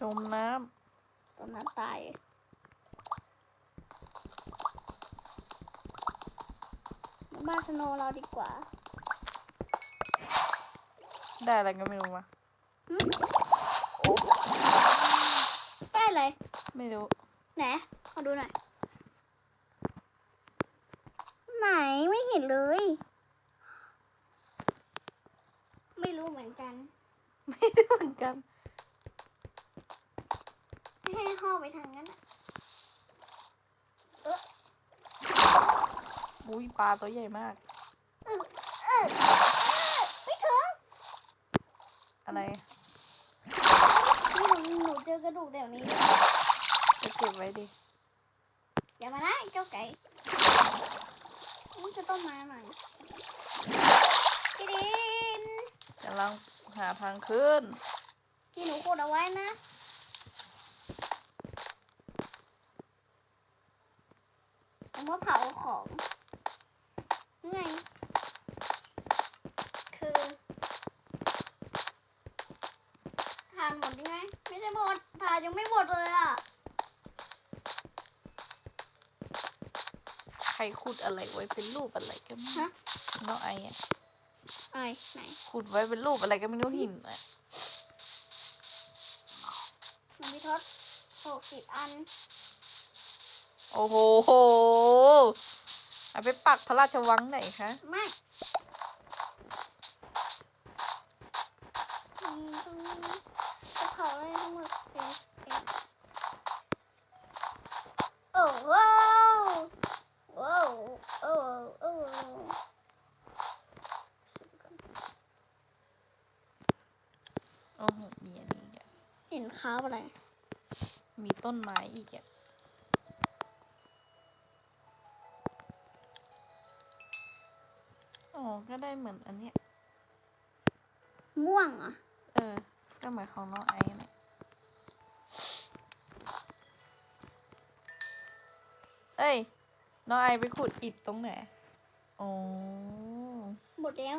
จมน้ตอนนั้นตาย มาบ้านสโนว์เราดีกว่าำได้อะไรก็ไม่รู้วะหึได้เลย ไม่รู้ ไหน ขอดูหน่อย ไหนไม่เห็นเลย ไม่รู้เหมือนกัน ไม่รู้เหมือนกัน ให้ห่อไปทางนั้นอะอุ้ยปลาตัวใหญ่มาก เออเออเออไม่ถึงอะไรนี่หนูหนูเจอกระดูกเดี๋ยวนี้ด้วยจะเก็บไว้ดิ อย่ามานะไอ้เจ้าไก่นี่จะต้นไม้หน่อยพี่ดินกำลังหาทางขึ้น ที่หนูขุดเอาไว้นะเอามาเผาของนี่ไง คือทานหมดยังไง ไม่ใช่หมดทานยังไม่หมดเลยอะ ใค รขุดอะไรไว้เป็นรูปอะไรก็ไม่รู้ฮะน้องไอ้อะไอ้ไหนขุดไว้เป็นรูปอะไรก็ไม่รู้หินอะมันมีทศหกสิบอันโอ้โหเอาไปปักพระราชวังไหนคะไม่อืมตรงนี้จะเผาเลยทั้งหมดสิบเอ็ดโอ้โห โอ้โหโอ้โหโอ้โหโอ้โหมีอันนี้อีกอะเห็นคราบอะไร มีต้นไม้อีกอะอ๋อ ก็ได้เหมือนอันเนี้ย ม่วงเหรอะ เออ ก็เหมือนของน้องไอ้เนี่ยเอ้ย น้องไอไปขุดอิฐตรงไหนอ๋อหมดแล้ว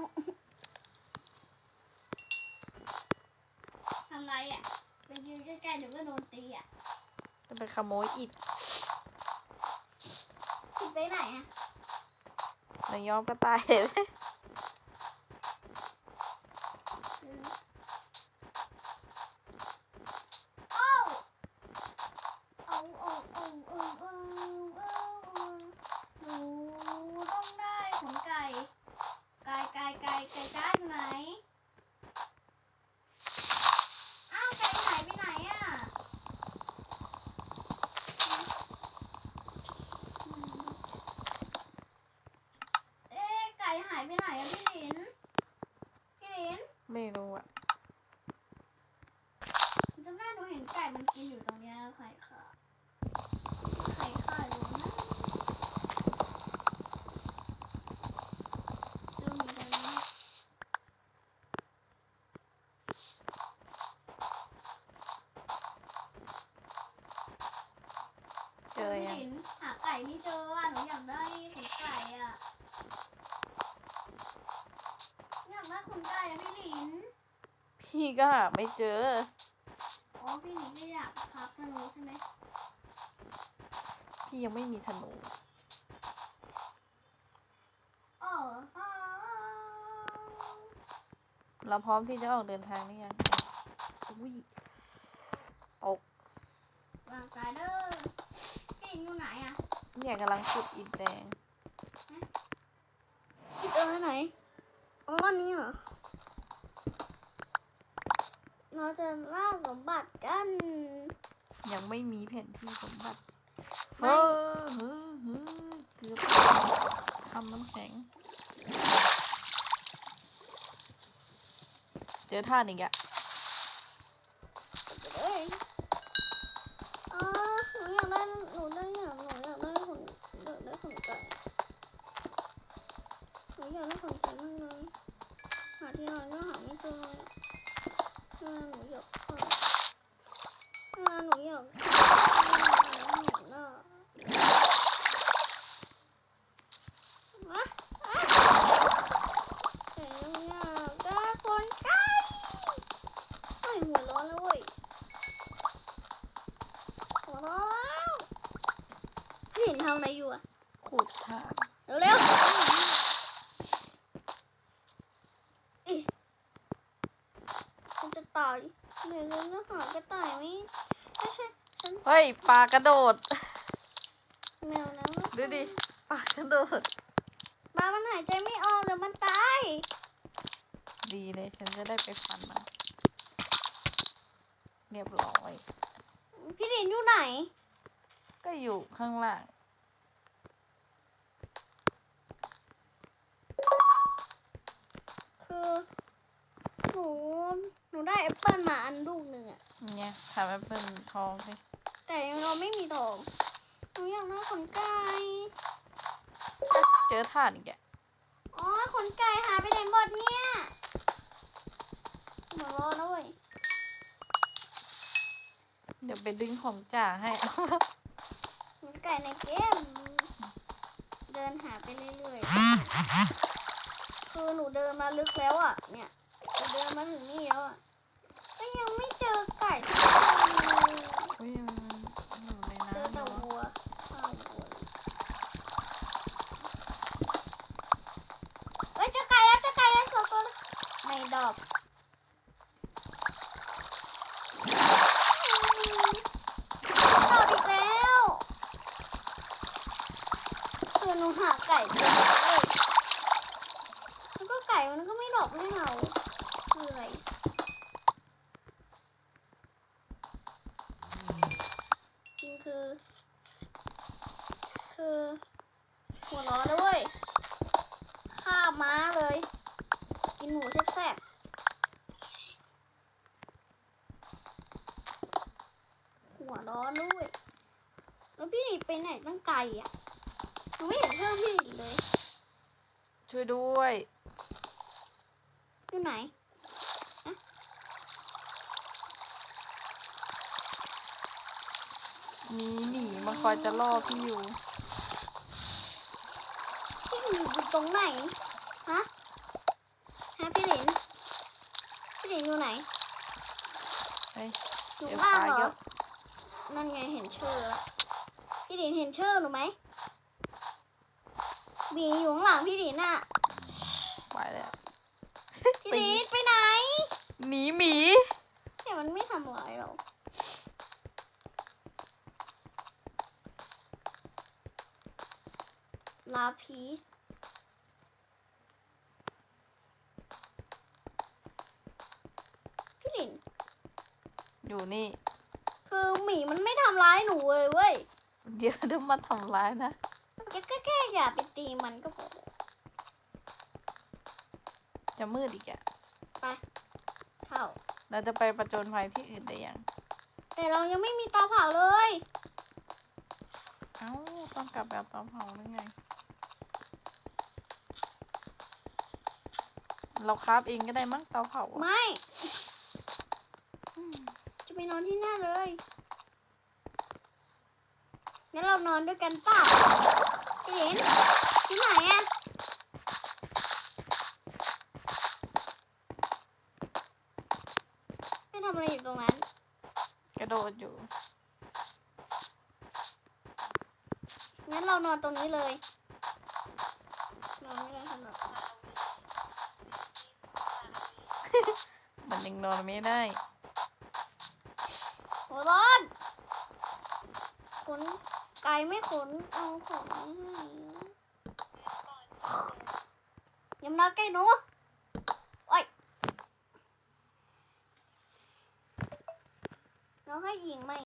ทำไรอะไปยืนใกล้ๆเดี๋ยวก็โดนตีอะจะไปขโมยอิฐคิดไปไหนอะนายยอมก็ตายเลย โอ้เอาเอาเอาเอาเอาเอาหนูต้องได้ขนไก่ ไก่ไก่ไก่ไก่จ้าอยู่ไหน อ้าวไก่หายไปไหนอะเอ๊ะไก่หายไปไหนอะพี่หลิน พี่หลิน ไม่รู้อะ จำได้หนูเห็นไก่มันกินอยู่ตรงเนี้ยไข่ค่ะ ไข่ค่ะอยู่นะดูมีตรงนี้ เจอยัง หนูห็นหาไก่ไม่เจออะหนูอยากได้ขนไก่อะอยาก ได้ขนไก่อะพี่หลิน พี่ก็หาไม่เจอ อ๋อพี่หลินก็อยากครับธนูใช่ไหมพี่ยังไม่มีธนูเอออ๋อเราพร้อมที่จะออกเดินทางหรือยังอุ้ยตกร่างกายเด้อพี่หลินอยู่ไหนอะเนี่ยกำลังขุดอิฐแดง พี่เจอไหนอ๋ออันนี้เหรอ เราจะล่าสมบัติกัน ยังไม่มีแผนที่สมบัติไม่ เฮ้อเฮ้อเฮ้อเกือบทำน้ำแข็ง เจอท่านอีกอะ ขุดทางเร็วฉันจะต่อยเดี๋ยวฉันจะหากระต่ายม่ไม่ใช่เฮ้ยปลากระโดดแมวนะดูดิปลากระโดด มันหายใจไม่ออกเดี๋ยวมันตาย ดีเลยฉันจะได้ไปฟันมันเรียบร้อย พี่ดินอยู่ไหน ก็อยู่ข้างล่าง คือ หนู หนูได้แอปเปิลมาอันลูกหนึ่งอะเนี่ยทำแอปเปิลทองสิแต่ยังเราไม่มีทอง หนูอยากได้ขนไก่ เจอถ่านอีกแกอ๋อขนไก่หาไปไหนหมดเนี่ยหนูรอนะเว้ยเดี๋ยวไปดึงของจ่าให้ขนไก่ในเกม เดินหาไปเรื่อยๆ คือหนูเดินมาลึกแล้วอะ เนี่ยหนูเดินมาถึงนี่แล้วอะ ก็ยังไม่เจอไก่สักตัวเลย อุ้ยมันอยู่ใน เจอ น้ำ แต่ เหรอ วัวข้าววัวเฮ้ยเจอไก่แล้วเจอไก่แล้วสองตัวแล้วในดอกดอกอีกแล้วคือหนูหาไก่เจอเลยแล้วก็ไก่มันก็ไม่ดอกให้เราคืออะไรจริงคือ คือ หัวร้อนแล้วเว้ยฆ่าม้าเลย กินหมูแซ่บหัวร้อนด้วยแล้วพี่หนีไปไหนตั้งไกลอะหนูไม่เห็นเพื่อนพี่หนีเลย ช่วยด้วย อยู่ไหนมีหมีมาคอยจะล่อพี่อยู่ พี่หนีอยู่ตรงไหน ฮะ ฮะพี่หลิน พี่หลินอยู่ไหนเฮ้ยอยู่เดี๋ยวล่างปลาเหรเยออะนั่นไงเห็นชื่อละพี่หลินเห็นชื่อหนูไหมบีอยู่ข้างหลังพี่หลินน่ะไปแล้ว พี่หลินไปไหนหนีหมีแต่มันไม่ทำอะไรเราลาพีสพี่หลินอยู่นี่ คือหมีมันไม่ทำร้ายหนูเลยเว้ย เดี๋ยวเดี๋ยวมาทำร้ายนะ แค่แค่แค่อย่าไปตีมันก็พอ จะมืดอีกอะไปเข้า เราจะไปประจนภัยที่อื่นได้ยัง แต่เรายังไม่มีเตาเผาเลย เอ้า ต้องกลับแบบเตาเผาหรือไง เราคราฟเองก็ได้มั้งเตาเผาอะไม่จะไปนอนที่หน้าเลยงั้นเรานอนด้วยกันเปล่าพี่เห็นที่ไหนอะไม่ทำอะไรอยู่ตรงนั้น กระโดดอยู่ งั้นเรานอนตรงนี้เลย นอนไม่ได้ขนาดนั้นมันยังนอนไม่ได้หัวร้อนขนไก่ไม่ขน เอาขนให้ยำนาไก่หนูโอ้ย เราให้หญิงไหม